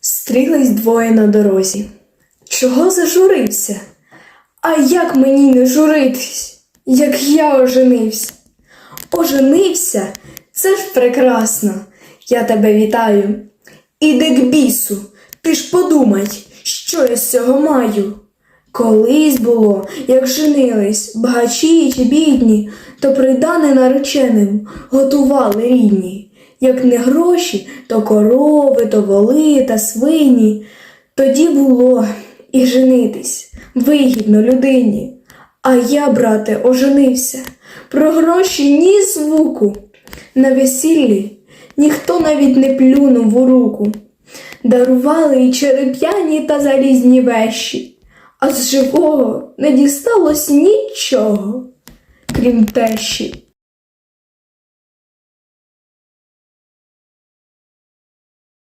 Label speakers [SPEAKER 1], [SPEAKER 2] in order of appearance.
[SPEAKER 1] Стрілись двоє на дорозі. Чого зажурився? А як мені не журитись, як я оженився? Оженився? Це ж прекрасно. Я тебе вітаю. Іди к бісу, ти ж подумай, що я з цього маю. Колись було, як женились, багачі чи бідні, то придане нареченим готували рідні. Як не гроші, то корови, то воли та свині. Тоді було і женитись вигідно людині. А я, брате, оженився. Про гроші ні звуку. На весіллі ніхто навіть не плюнув у руку. Дарували й череп'яні та залізні вещі, а з живого не дісталось нічого, крім тещі.